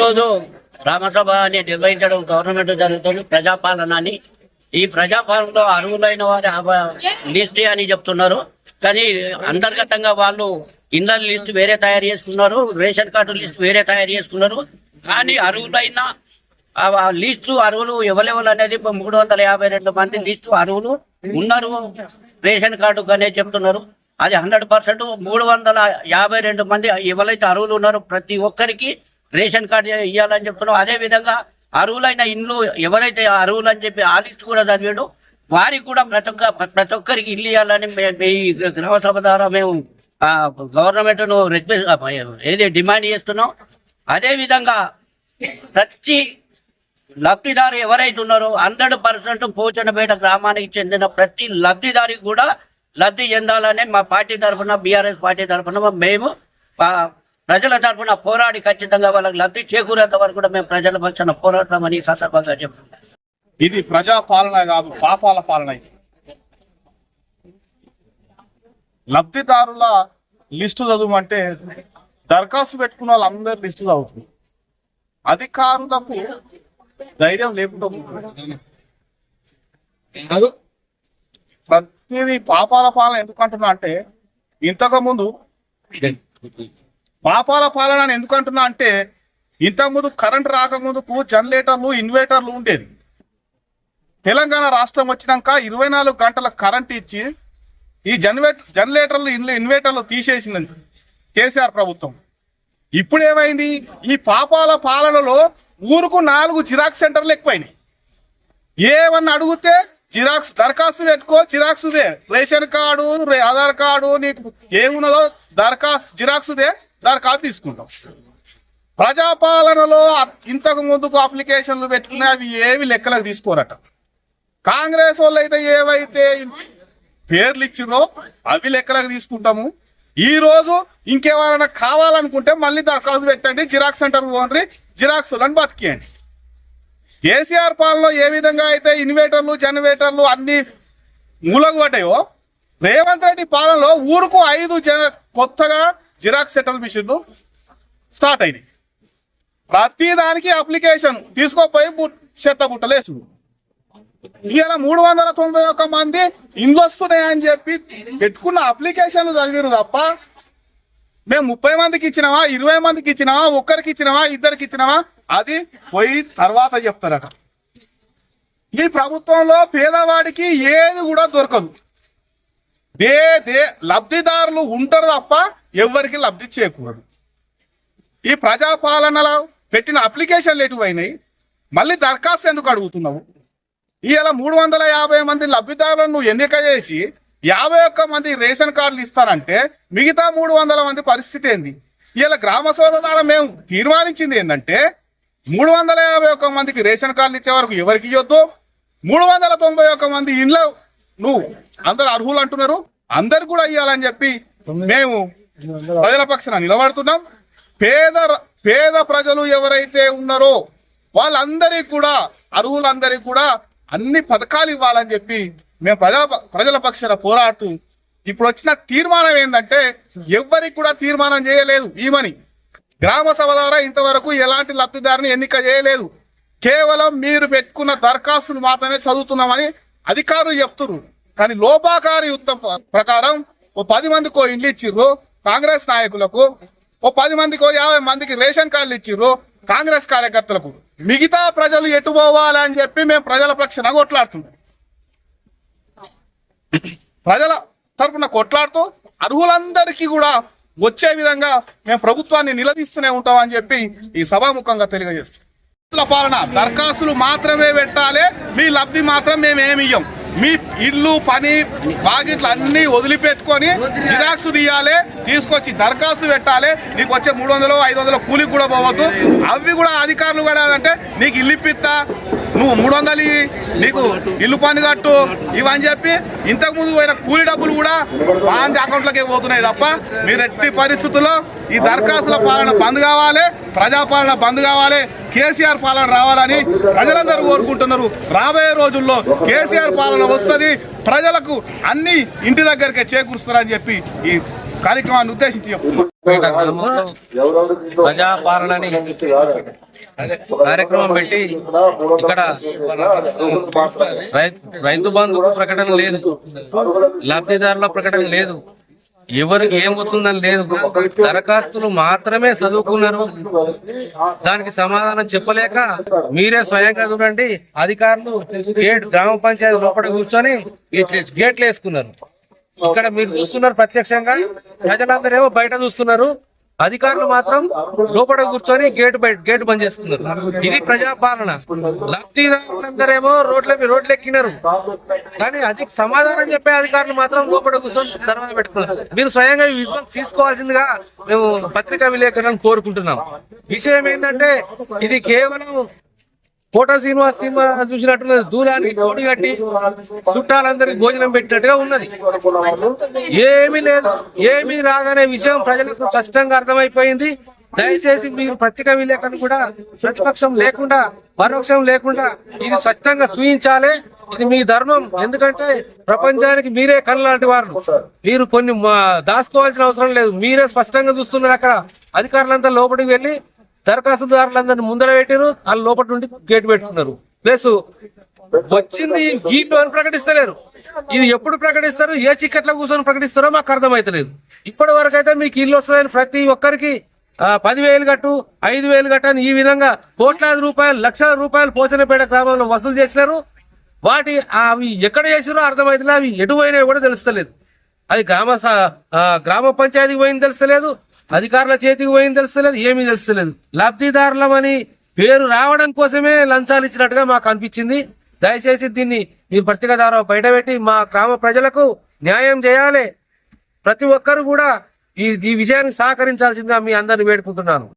రోజు రామసభ అని నిర్వహించడం గవర్నమెంట్ జరుగుతుంది ప్రజాపాలన అని ఈ ప్రజాపాలనలో అర్హులైన వారి లిస్ట్ అని చెప్తున్నారు. కానీ అంతర్గతంగా వాళ్ళు ఇండ్ల లిస్ట్ వేరే తయారు చేసుకున్నారు రేషన్ కార్డు లిస్ట్ వేరే తయారు చేసుకున్నారు. కానీ అర్హులైన లిస్టు అరువులు ఎవరెవరు అనేది మూడు వందల యాభై రెండు మంది లిస్టు అరువులు ఉన్నారు. రేషన్ కార్డు అనే చెప్తున్నారు. అది హండ్రెడ్ పర్సెంట్ మూడు వందల యాభై రెండు మంది ఎవరైతే అరువులు ఉన్నారో ప్రతి ఒక్కరికి రేషన్ కార్డు ఇవ్వాలని చెప్తున్నాం అదే విధంగా అరువులైన ఇండ్లు ఎవరైతే అరువులు అని చెప్పి ఆ లిస్ట్ కూడా చదివాడు వారికి కూడా ప్రతి ఒక్క ప్రతి ఒక్కరికి ఇల్లు ఇవ్వాలని మేము ఈ గ్రామ సభ ద్వారా మేము గవర్నమెంట్ను రిక్వెస్ట్ ఏది డిమాండ్ చేస్తున్నాం. అదే విధంగా ప్రతి లబ్ధిదారు ఎవరైతే ఉన్నారో హండ్రెడ్ పర్సెంట్ పోచనపేట గ్రామానికి చెందిన ప్రతి లబ్ధిదారికి కూడా లబ్ధి చెందాలని మా పార్టీ తరఫున బీఆర్ఎస్ పార్టీ తరఫున మేము ప్రజల తరఫున పోరాడి ఖచ్చితంగా వాళ్ళకి లబ్ధి చేకూరేంత వరకు కూడా మేము ప్రజల పక్షాన పోరాడతామని సందర్భంగా చెప్తున్నాం ఇది ప్రజా పాలన కాదు పాపాల పాలన లబ్ధిదారుల లిస్టు చదవమంటే దరఖాస్తు పెట్టుకున్న వాళ్ళందరి లిస్టు చదువుతుంది. అధికారులకు ధైర్యం లేకుండా ప్రతిదీ పాపాల పాలన ఎందుకు అంటున్నా అంటే ఇంతకు ముందు పాపాల పాలన ఎందుకు అంటున్నా అంటే ఇంతకుముందు కరెంట్ రాకముందుకు జనరేటర్లు ఇన్వర్టర్లు ఉండేది. తెలంగాణ రాష్ట్రం వచ్చినాక ఇరవై నాలుగు గంటల కరెంట్ ఇచ్చి ఈ జనరేట్ జనరేటర్లు ఇన్ ఇన్వర్టర్లు తీసేసింది కేసీఆర్ ప్రభుత్వం. ఇప్పుడు ఏమైంది ఈ పాపాల పాలనలో ఊరుకు నాలుగు జిరాక్స్ సెంటర్లు ఎక్కువైనాయి. ఏమన్నా అడిగితే జిరాక్స్ దరఖాస్తు పెట్టుకో జిరాక్స్దే రేషన్ కార్డు ఆధార్ కార్డు నీకు ఏమున్నదో దరఖాస్తు జిరాక్స్దే దరఖాస్తు తీసుకుంటాం. ప్రజాపాలనలో ఇంతకు ముందుకు అప్లికేషన్లు పెట్టుకునే అవి ఏవి లెక్కలకు తీసుకోరట. కాంగ్రెస్ వాళ్ళు అయితే ఏవైతే పేర్లు ఇచ్చిరో అవి లెక్కలకు తీసుకుంటాము. ఈ రోజు ఇంకేమైనా కావాలనుకుంటే మళ్ళీ దరఖాస్తు పెట్టండి జిరాక్స్ సెంటర్ పోండి జిరాక్స్ అని బతికేయండి. కేసీఆర్ పాలనలో ఏ విధంగా అయితే ఇన్వేటర్లు జనరేటర్లు అన్ని మూలగబడ్డాయో రేవంత్ రెడ్డి పాలనలో ఊరుకు ఐదు జన కొత్తగా జిరాక్స్ సెటల్ మిషన్లు స్టార్ట్ అయినాయి. ప్రతి దానికి అప్లికేషన్ తీసుకోపోయి చెత్త బుట్టలేసుడు. ఇవాళ మూడు వందల తొంభై ఒక్క మంది ఇండ్లు వస్తున్నాయని చెప్పి పెట్టుకున్న అప్లికేషన్లు చదివారు తప్ప మేము ముప్పై మందికి ఇచ్చినావా ఇరవై మందికి ఇచ్చినావా ఒక్కరికి ఇచ్చినావా ఇద్దరికి ఇచ్చినావా? అది పోయి తర్వాత చెప్తారట. ఈ ప్రభుత్వంలో పేదవాడికి ఏది కూడా దొరకదు. దే దే లబ్ధిదారులు ఉంటారు తప్ప ఎవరికి లబ్ధి చేయకూడదు ఈ ప్రజాపాలనలో పెట్టిన అప్లికేషన్లు ఎటువైనాయి మళ్ళీ దరఖాస్తు ఎందుకు అడుగుతున్నావు? ఇలా మూడు వందల యాభై మంది లబ్ధిదారులను నువ్వు ఎన్నిక చేసి యాభై ఒక్క మంది రేషన్ కార్డులు ఇస్తానంటే మిగతా మూడు వందల మంది పరిస్థితి ఏంది? ఇలా గ్రామ సోద ద్వారా మేము తీర్మానించింది ఏంటంటే మూడు వందల యాభై ఒక్క మందికి రేషన్ కార్డులు ఇచ్చే వరకు ఎవరికి ఇవ్వద్దు? మూడు వందల తొంభై ఒక్క మంది ఇంట్లో నువ్వు అందరు అర్హులు అంటున్నారు. అందరు కూడా ఇవ్వాలని చెప్పి మేము ప్రజల పక్షాన నిలబడుతున్నాం. పేద పేద ప్రజలు ఎవరైతే ఉన్నారో వాళ్ళందరికీ కూడా అర్హులందరికీ కూడా అన్ని పథకాలు ఇవ్వాలని చెప్పి మేము ప్రజా ప్రజల పక్షాన పోరాడుతూ ఇప్పుడు వచ్చిన తీర్మానం ఏంటంటే ఎవ్వరికి కూడా తీర్మానం చేయలేదు ఈమని గ్రామ సభ ద్వారా ఇంతవరకు ఎలాంటి లబ్ధిదారుని ఎన్నిక చేయలేదు. కేవలం మీరు పెట్టుకున్న దరఖాస్తులు మాత్రమే చదువుతున్నామని అధికారులు చెప్తున్నారు కానీ లోపాకారి యుద్ధం ప్రకారం ఓ పది మందికో ఇండ్లు ఇచ్చిర్రు కాంగ్రెస్ నాయకులకు ఓ పది మందికో యాభై మందికి రేషన్ కార్డులు ఇచ్చిర్రు కాంగ్రెస్ కార్యకర్తలకు. మిగతా ప్రజలు ఎటు పోవాలని చెప్పి మేము ప్రజల పక్షాన కొట్లాడుతున్నాం. ప్రజల తరపున కొట్లాడుతూ అర్హులందరికీ కూడా వచ్చే విధంగా మేము ప్రభుత్వాన్ని నిలదీస్తూనే ఉంటామని చెప్పి ఈ సభాముఖంగా తెలియజేస్తాం పాలన దరఖాస్తులు మాత్రమే పెట్టాలి మీ లబ్ధి మాత్రం మేము ఏమి ఇయ్యం. మీ ఇల్లు పని బాగిట్లు అన్ని వదిలిపెట్టుకొని జిరాక్స్ తీయాలి తీసుకొచ్చి దరఖాస్తు పెట్టాలి. నీకు వచ్చే మూడు వందలు ఐదు వందలు కూలికి కూడా పోవద్దు. అవి కూడా అధికారులు కూడా అంటే నీకు ఇల్లు ఇప్పిస్తా. నువ్వు మూడు వందలు నీకు ఇల్లు పని కట్టు. ఇవని చెప్పి ఇంతకు ముందు పోయిన కూలి డబ్బులు కూడా బాంజ్ అకౌంట్లకే పోతున్నాయి తప్ప మీరు ఎట్టి పరిస్థితుల్లో ఈ దరఖాస్తుల పాలన బంద్ కావాలి ప్రజాపాలన బంద్ కావాలి. కేసీఆర్ పాలన రావాలని ప్రజలందరూ కోరుకుంటున్నారు. రాబోయే రోజుల్లో కేసీఆర్ పాలన వస్తుంది. ప్రజలకు అన్ని ఇంటి దగ్గరికే చేకూరుస్తారని చెప్పి ఈ కార్యక్రమాన్ని ఉద్దేశించి ప్రజాపాలనని కార్యక్రమం పెట్టి ఇక్కడ రైతు బంధు ప్రకటన లేదు. లబ్ధిదారుల ప్రకటన లేదు. ఎవరికి ఏమవుతుందని లేదు దరఖాస్తులు మాత్రమే చదువుకున్నారు. దానికి సమాధానం చెప్పలేక మీరే స్వయంగా చూడండి. అధికారులు గేట్ గ్రామ పంచాయతీ లోపల కూర్చొని గేట్లు వేసుకున్నారు. ఇక్కడ మీరు చూస్తున్నారు ప్రత్యక్షంగా. ప్రజలందరేమో బయట చూస్తున్నారు. అధికారులు మాత్రం లోపల కూర్చొని గేట్ బయట గేట్ బంద్ చేసుకున్నారు. ఇది ప్రజాపాలన. లబ్ధిదారులందరేమో రోడ్ల రోడ్లు ఎక్కినారు కానీ అది సమాధానం చెప్పే అధికారులు మాత్రం లోపల కూర్చొని తర్వాత పెట్టుకున్నారు. మీరు స్వయంగా ఈ విజువల్ తీసుకోవాల్సిందిగా మేము పత్రికా విలేకరులను కోరుకుంటున్నాం. విషయం ఏంటంటే ఇది కేవలం కోట శ్రీనివాస్ సినిమా చూసినట్టున్నది. దూరానికి కోడి కట్టి చుట్టాలందరికి భోజనం పెట్టినట్టుగా ఉన్నది. ఏమీ లేదు ఏమీ రాదనే విషయం ప్రజలకు స్పష్టంగా అర్థమైపోయింది. దయచేసి మీరు పత్రికా విలేకరులు కూడా ప్రతిపక్షం లేకుండా పరోక్షం లేకుండా ఇది స్పష్టంగా చూయించాలి. ఇది మీ ధర్మం. ఎందుకంటే ప్రపంచానికి మీరే కళ్ళలాంటి వారు. మీరు కొన్ని మా- దాచుకోవాల్సిన అవసరం లేదు. మీరే స్పష్టంగా చూస్తున్నారు అక్కడ. అధికారులంతా లోపలికి వెళ్ళి దరఖాస్తుదారులందరినీ ముందర పెట్టారు వాళ్ళ లోపల నుండి గేట్ పెట్టుకున్నారు. ప్లస్ వచ్చింది గీటు అని ప్రకటిస్తలేరు. ఇది ఎప్పుడు ప్రకటిస్తారు ఏ చిక్కట్లో కూర్చొని ప్రకటిస్తారో మాకు అర్థమైతలేదు. ఇప్పటి వరకు అయితే మీకు ఇల్లు వస్తుందని ప్రతి ఒక్కరికి పదివేలు గట్టు ఐదు వేలు కట్టు అని ఈ విధంగా కోట్లాది రూపాయలు లక్షల రూపాయలు పోచనపేట గ్రామంలో వసూలు చేసినారు. వాటి అవి ఎక్కడ చేసిరో అర్థమైతలే అవి ఎటువైనవి కూడా తెలుస్తలేదు. అది గ్రామ గ్రామ పంచాయతీకి పోయింది తెలుస్తలేదు. అధికారుల చేతికి పోయింది తెలుస్తలేదు ఏమీ తెలుస్తలేదు. లబ్ధిదారులమని పేరు రావడం కోసమే లంచాలు ఇచ్చినట్టుగా మాకు అనిపించింది. దయచేసి దీన్ని మీరు పత్రిక ద్వారా బయటపెట్టి మా గ్రామ ప్రజలకు న్యాయం చేయాలి. ప్రతి ఒక్కరు కూడా ఈ ఈ విషయాన్ని సహకరించాల్సిందిగా మీ అందరిని వేడుకుంటున్నాను.